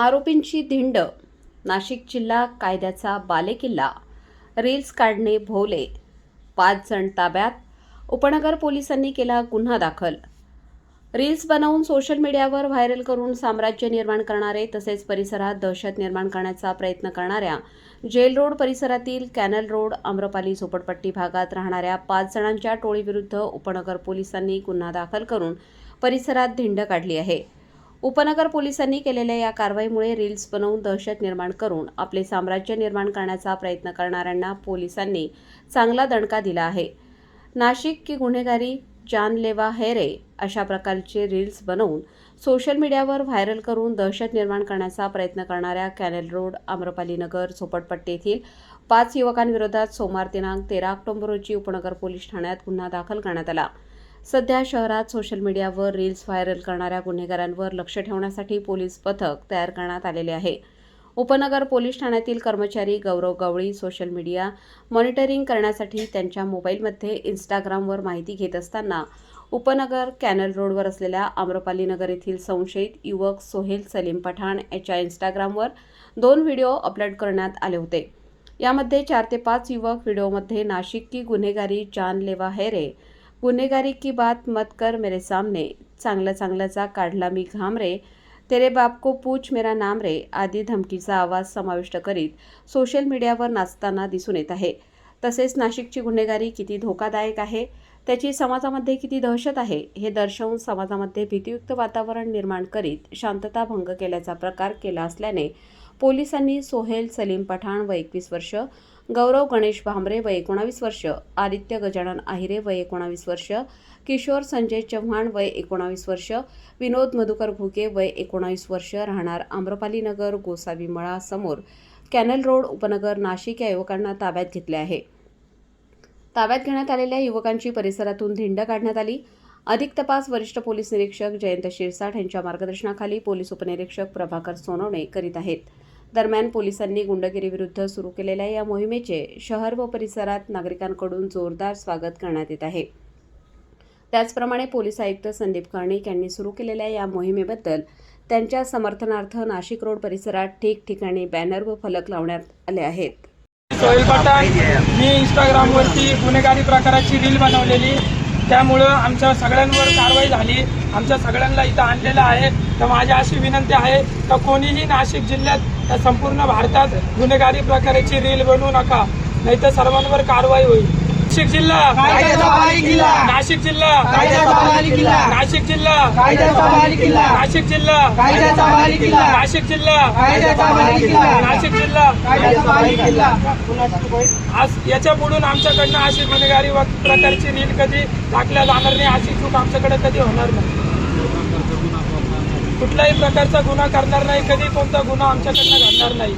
आरोपींची धिंड नाशिक जिल्हा कायद्याचा बालेकिल्ला रील्स काढणे भोवले पाच जण ताब्यात उपनगर पोलिसांनी केला गुन्हा दाखल. रील्स बनवून सोशल मीडियावर व्हायरल करून साम्राज्य निर्माण करणारे तसेच परिसरात दहशत निर्माण करण्याचा प्रयत्न करणाऱ्या जेल रोड परिसरातील कॅनल रोड आम्रपाली झोपडपट्टी भागात राहणाऱ्या पाच जणांच्या टोळीविरुद्ध उपनगर पोलिसांनी गुन्हा दाखल करून परिसरात धिंड काढली आहे. उपनगर पोलिसांनी केलेल्या या कारवाईमुळे रील्स बनवून दहशत निर्माण करून आपले साम्राज्य निर्माण करण्याचा प्रयत्न करणाऱ्यांना पोलिसांनी चांगला दणका दिला आहे. नाशिक की गुन्हेगारी जानलेवा हेरे अशा प्रकारचे रील्स बनवून सोशल मीडियावर व्हायरल करून दहशत निर्माण करण्याचा प्रयत्न करणाऱ्या कॅनल रोड आम्रपाली नगर झोपडपट्टी येथील पाच युवकांविरोधात सोमवार दिनांक तेरा ऑक्टोबर रोजी उपनगर पोलीस ठाण्यात गुन्हा दाखल करण्यात आला. सध्या शहरात सोशल मीडियावर रील्स व्हायरल करणाऱ्या गुन्हेगारांवर लक्ष ठेवण्यासाठी पोलीस पथक तयार करण्यात आलेले आहे. उपनगर पोलीस ठाण्यातील कर्मचारी Gaurav Gawali social media monitoring करण्यासाठी त्यांच्या मोबाईलमध्ये इंस्टाग्रामवर माहिती घेत असताना उपनगर कॅनल रोडवर असलेल्या आम्रपाली नगर येथील संशयित युवक सोहेल सलीम पठाण याच्या इंस्टाग्रामवर दोन व्हिडिओ अपलोड करण्यात आले होते. यामध्ये चार ते पाच युवक व्हिडिओमध्ये नाशिक की गुन्हेगारी जान लेवा है गुन्हेगारी की बात मत कर मेरे सामने चांगला चांगल्याचा काढला मी घाम रे. तेरे बाप को पूछ मेरा नाम रे आदी धमकीचा आवाज समाविष्ट करीत सोशल मीडियावर नाचताना दिसून येत आहे. तसेच नाशिकची गुन्हेगारी किती धोकादायक आहे त्याची समाजामध्ये किती दहशत आहे हे दर्शवून समाजामध्ये भीतीयुक्त वातावरण निर्माण करीत शांतता भंग केल्याचा प्रकार केला असल्याने पोलिसांनी सोहेल सलीम पठाण व एकवीस वर्ष गौरव गणेश भांबरे व एकोणावीस वर्ष आदित्य गजानन आहिरे व एकोणावीस वर्ष किशोर संजय चव्हाण वय एकोणावीस वर्ष विनोद मधुकर घुगे वय एकोणावीस वर्ष राहणार आम्रपाली नगर गोसावी मळा समोर कॅनल रोड उपनगर नाशिक या युवकांना ताब्यात घेतले आहे. ताब्यात घेण्यात आलेल्या युवकांची परिसरातून धिंड काढण्यात आली. अधिक तपास वरिष्ठ पोलीस निरीक्षक जयंत शिरसाट यांच्या मार्गदर्शनाखाली पोलीस उपनिरीक्षक प्रभाकर सोनवणे करीत आहेत. दरम्यान पोलिसांनी गुंडगिरीविरुद्ध सुरू केलेल्या या मोहिमेचे शहर व परिसरात नागरिकांकडून जोरदार स्वागत करण्यात येत आहे. त्याचप्रमाणे पोलीस आयुक्त संदीप कर्णिक यांनी सुरू केलेल्या या मोहिमेबद्दल त्यांच्या समर्थनार्थ नाशिक रोड परिसरात ठिकठिकाणी बॅनर व फलक लावण्यात आले आहेत. सोहेल पठाण मी इंस्टाग्रामवरती गुन्हेगारी प्रकाराची रील बनवलेली. त्यामुळं आमच्या सगळ्यांवर कारवाई झाली. आमच्या सगळ्यांना इथं आणलेलं आहे. तर माझी अशी विनंती आहे का कोणीही नाशिक जिल्ह्यात या संपूर्ण भारतात गुन्हेगारी प्रकाराची रील बनवू नका. नाहीतर सर्वांवर कारवाई होईल. नाशिक जिल्हा! नाशिक जिल्हा. कायद्याचा नाशिक जिल्हा. कायद्याचा नाशिक जिल्हा. कायद्याचा नाशिक जिल्हा. कायद्याचा नाशिक जिल्हा. कायद्याचा बालेकिल्ला आज याच्या पुढून आमच्याकडनं अशी गुन्हेगारी व प्रकारची रील कधी टाकल्या जाणार नाही अशी चूक आमच्याकडे कधी होणार नाही. कुठल्याही प्रकारचा गुन्हा करणार नाही कधी कोणता गुन्हा आमच्याकडनं घडणार नाही.